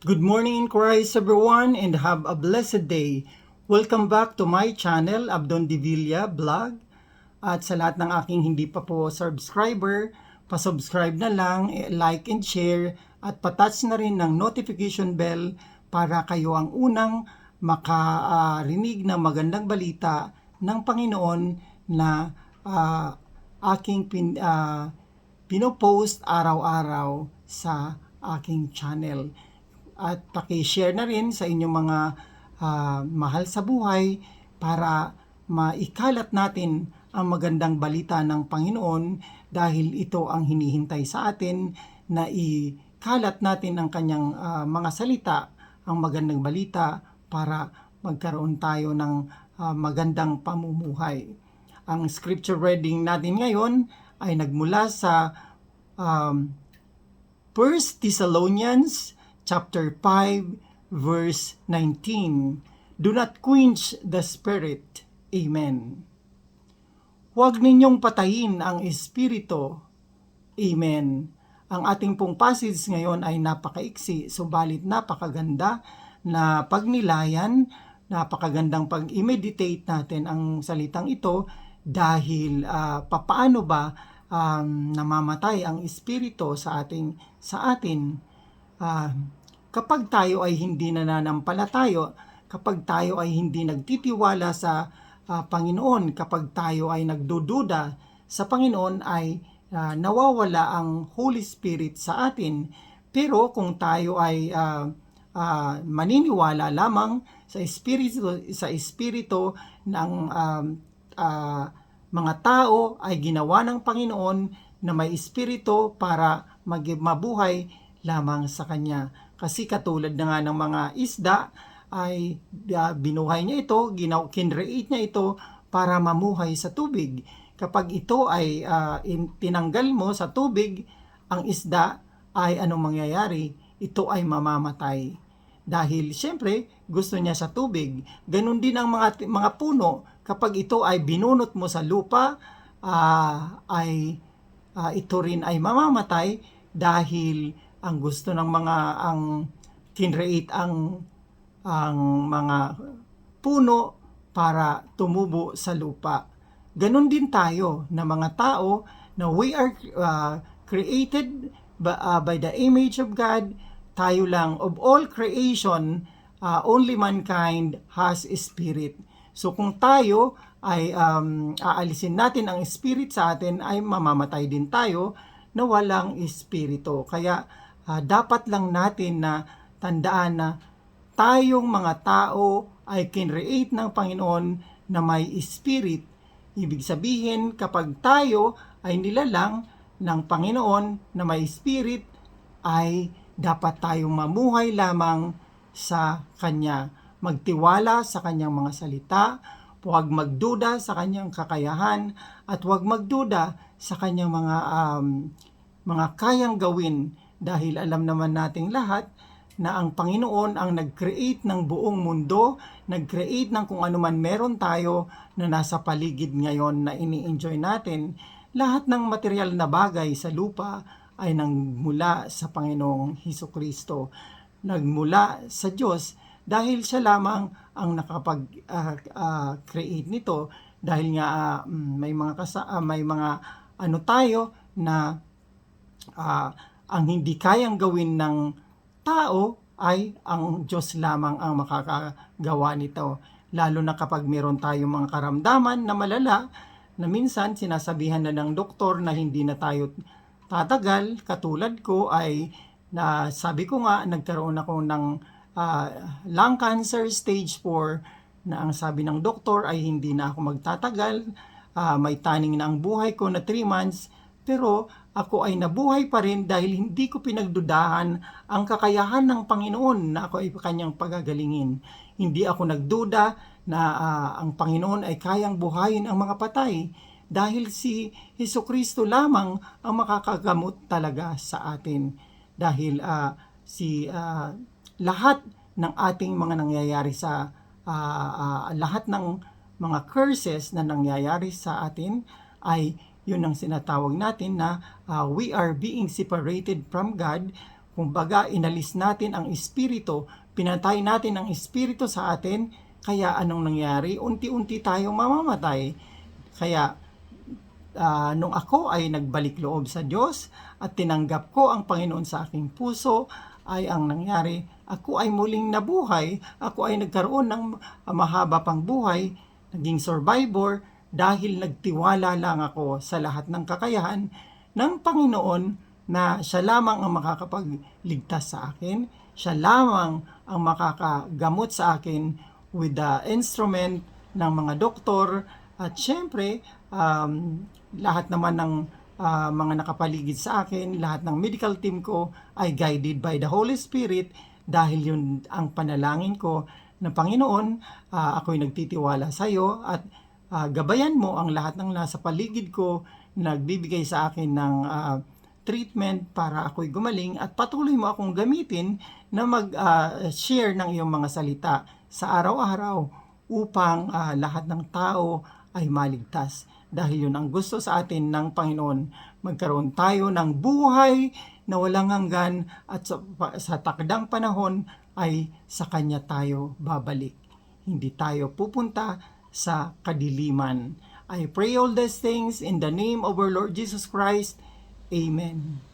Good morning in Christ everyone and have a blessed day. Welcome back to my channel, Abdon Divilla Vlog. At sa lahat ng aking hindi pa po subscriber, pasubscribe na lang, eh, like and share, at patouch na rin ng notification bell para kayo ang unang makarinig ng magandang balita ng Panginoon na ah, aking pin, ah, pinopost araw-araw sa aking channel. At paki-share na rin sa inyong mga ah, mahal sa buhay para maikalat natin ang magandang balita ng Panginoon dahil ito ang hinihintay sa atin na ikalat natin ang kanyang ah, mga salita, ang magandang balita para magkaroon tayo ng ah, magandang pamumuhay. Ang scripture reading natin ngayon ay nagmula sa um, 1 Thessalonians chapter 5 verse 19. Do not quench the spirit. Amen. Huwag ninyong patayin ang espiritu. Amen. Ang ating pong passage ngayon ay napakaiksi, subalit napakaganda na pagnilayan, napakagandang pag-meditate natin ang salitang ito dahil ah, papaano ba um, namamatay ang espiritu sa ating sa atin Ah, kapag tayo ay hindi nananampalatayo, kapag tayo ay hindi nagtitiwala sa ah, Panginoon, kapag tayo ay nagdududa sa Panginoon ay ah, nawawala ang Holy Spirit sa atin. Pero kung tayo ay ah, ah, maniniwala lamang sa espiritu sa espiritu ng um, ah, mga tao ay ginawa ng Panginoon na may espiritu para mag- mabuhay lamang sa kanya. Kasi katulad na nga ng mga isda ay ah, binuhay niya ito, ginaw kinreate niya ito para mamuhay sa tubig. Kapag ito ay ah, in- tinanggal mo sa tubig, ang isda ay anong mangyayari? Ito ay mamamatay. Dahil siyempre, gusto niya sa tubig. Ganon din ang mga mga puno. Kapag ito ay binunot mo sa lupa, ah, ay ah, ito rin ay mamamatay dahil ang gusto ng mga ang kinreate ang ang mga puno para tumubo sa lupa. Ganon din tayo na mga tao na we are uh, created by, uh, by the image of God. Tayo lang of all creation, uh, only mankind has spirit. So kung tayo ay um, aalisin natin ang spirit sa atin ay mamamatay din tayo na walang espiritu. Kaya ah, dapat lang natin na tandaan na tayong mga tao ay kinreate ng Panginoon na may spirit. Ibig sabihin, kapag tayo ay nilalang ng Panginoon na may spirit, ay dapat tayong mamuhay lamang sa Kanya. Magtiwala sa Kanyang mga salita, huwag magduda sa Kanyang kakayahan, at huwag magduda sa Kanyang mga um, mga kayang gawin dahil alam naman nating lahat na ang Panginoon ang nag-create ng buong mundo, nag-create ng kung ano man meron tayo na nasa paligid ngayon na ini-enjoy natin. Lahat ng material na bagay sa lupa ay nagmula sa Panginoong Heso Kristo. Nagmula sa Diyos dahil siya lamang ang nakapag-create nito dahil nga ah, mm, may mga kasa- ah, may mga ano tayo na ah, ang hindi kayang gawin ng tao ay ang Diyos lamang ang makakagawa nito. Lalo na kapag meron tayong mga karamdaman na malala na minsan sinasabihan na ng doktor na hindi na tayo tatagal. Katulad ko ay na sabi ko nga nagkaroon ako ng ah, lung cancer stage 4 na ang sabi ng doktor ay hindi na ako magtatagal. Ah, may taning na ang buhay ko na 3 months pero ako ay nabuhay pa rin dahil hindi ko pinagdudahan ang kakayahan ng Panginoon na ako ay kanyang pagagalingin. Hindi ako nagduda na ah, ang Panginoon ay kayang buhayin ang mga patay dahil si Heso Kristo lamang ang makakagamot talaga sa atin. Dahil ah, si ah, lahat ng ating mga nangyayari sa ah, ah, lahat ng mga curses na nangyayari sa atin ay yun ang sinatawag natin na uh, we are being separated from God Kumbaga, inalis natin ang espiritu, pinatay natin ang espiritu sa atin, kaya anong nangyari? Unti-unti tayong mamamatay. Kaya ah, nung ako ay nagbalik loob sa Diyos at tinanggap ko ang Panginoon sa aking puso, ay ang nangyari, ako ay muling nabuhay, ako ay nagkaroon ng ah, mahaba pang buhay, naging survivor dahil nagtiwala lang ako sa lahat ng kakayahan ng Panginoon na siya lamang ang makakapagligtas sa akin, siya lamang ang makakagamot sa akin with the instrument ng mga doktor at syempre um, lahat naman ng ah, mga nakapaligid sa akin, lahat ng medical team ko ay guided by the Holy Spirit dahil yun ang panalangin ko na Panginoon, ah, ako'y nagtitiwala sa iyo at ah, gabayan mo ang lahat ng nasa paligid ko nagbibigay sa akin ng ah, treatment para ako'y gumaling at patuloy mo akong gamitin na mag-share ng iyong mga salita sa araw-araw upang ah, lahat ng tao ay maligtas. Dahil yun ang gusto sa atin ng Panginoon, magkaroon tayo ng buhay na walang hanggan at sa, sa takdang panahon ay sa Kanya tayo babalik. Hindi tayo pupunta sa kadiliman. I pray all these things in the name of our Lord Jesus Christ. Amen.